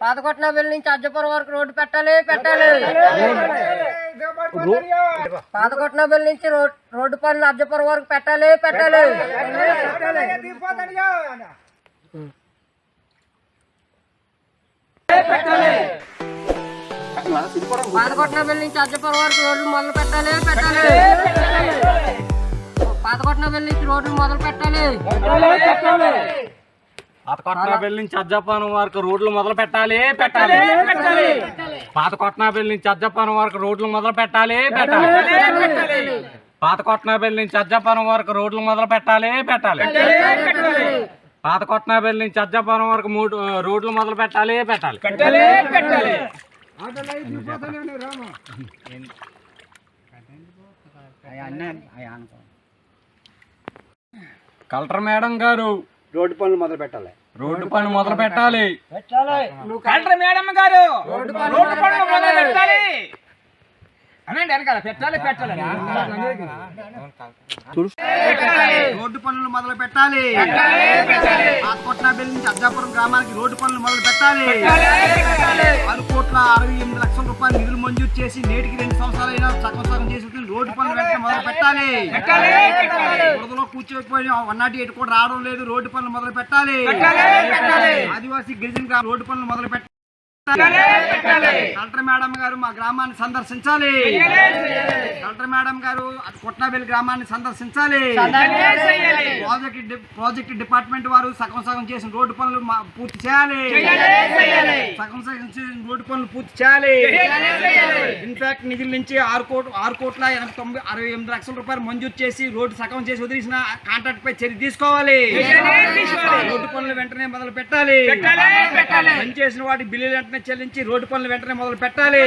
పాతకొట్నబెల్లి నుంచి అజ్జపురం వరకు రోడ్డు పెట్టాలి పెట్టాలి. పాతకొట్నబెల్లి నుంచి రో- రోడ్డు పనులు అజ్జపురం వరకు పెట్టాలి పెట్టాలి. పాతకొట్నబెల్లి నుంచి అజ్జపురం వరకు రోడ్లు మొదలు పెట్టాలి పెట్టాలి. పాతకొట్నబెల్లి నుంచి రోడ్లు మొదలు పెట్టాలి. పాతకొట్నాపల్లి నుంచి అజ్జపానం వరకు రోడ్లు మొదలు పెట్టాలి పెట్టాలి. పాతకొట్నాపల్లి నుంచి అజ్జపానం వరకు రోడ్లు మొదలు పెట్టాలి పెట్టాలి. పాతకొట్నాపల్లి నుంచి అజ్జపానం వరకు రోడ్లు మొదలు పెట్టాలి పెట్టాలి. పాతకొట్నాపల్లి నుంచి అజ్జపానం వరకు మూడు రోడ్లు మొదలు పెట్టాలి పెట్టాలి. కలెక్టర్ మేడం గారు రోడ్డు పనులు మొదలు పెట్టాలి. రోడ్డు పని మొదలు పెట్టాలి. కలెక్టర్ గారు. రోడ్డు పనులు మొదలు పెట్టాలి. అనండి వెనకాల పెట్టాలి పెట్టాలి. రోడ్డు పనులు మొదలు పెట్టాలి. నుంచి అజ్జాపురం గ్రామానికి రోడ్డు పనులు మొదలు పెట్టాలి. ఆరు కోట్ల అరవై ఎనిమిది లక్షల రూపాయలు నిధులు మంజూరు చేసి నేటికి రెండు సంవత్సరాలైనా సగం సగం చేసి రోడ్డు పనులు వెంటనే మొదలు పెట్టాలి. బురదలో కూర్చోకపోయిన వన్ నాట్ ఎయిట్ కూడా రావడం లేదు. రోడ్డు పనులు మొదలు పెట్టాలి. ఆదివాసీ గిరిజన రోడ్డు పనులు మొదలు పెట్టాలి. కలెక్టర్ మేడం గారు మా గ్రామాన్ని సందర్శించాలి కలెక్టర్ మేడం గారు కొట్నాబెల్లి గ్రామాన్ని సందర్శించాలి ప్రాజెక్ట్ ప్రాజెక్ట్ డిపార్ట్మెంట్ వారు సగం సగం చేసిన రోడ్డు పనులు పూర్తి చేయాలి సగం సగం చేసిన రోడ్డు పనులు పూర్తి చేయాలి ఇన్ఫాక్ట్ నిధుల నుంచి ఆరు కోట్లు ఆరు కోట్ల ఎనభై తొంభై అరవై ఎనిమిది లక్షల రూపాయలు మంజూరు చేసి రోడ్డు సగం చేసి వదిలేసిన కాంట్రాక్ట్ పై చర్య తీసుకోవాలి రోడ్డు పనులు వెంటనే మొదలు పెట్టాలి పని చేసిన వాటి బిల్లులు వెంటనే చెల్లించి రోడ్డు పనులు వెంటనే మొదలు పెట్టాలి.